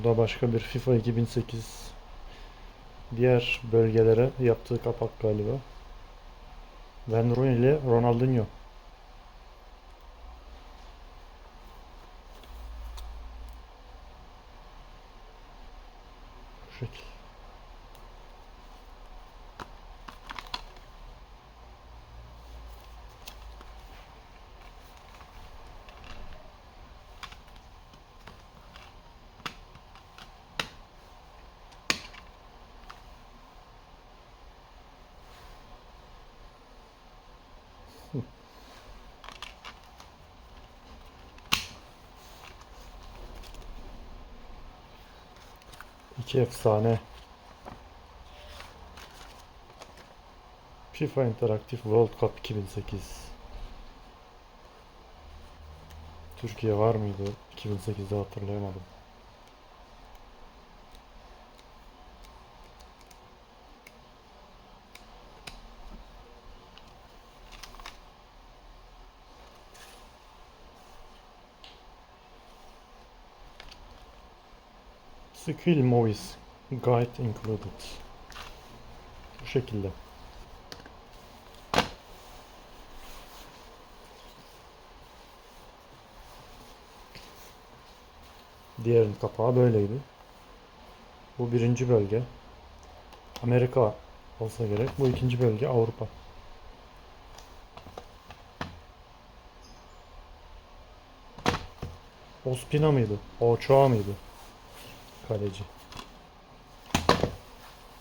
Bu da başka bir FIFA 2008 diğer bölgelere yaptığı kapak galiba. Van Roon ile Ronaldinho. Bu şekil. İki efsane. FIFA Interactive World Cup 2008. Türkiye var mıydı 2008'de hatırlayamadım. Skill Movies Guide included. Bu şekilde. Diğerinin kapağı böyleydi. Bu birinci bölge. Amerika olsa gerek. Bu ikinci bölge Avrupa. Ospina mıydı? Ochoa mıydı? parede.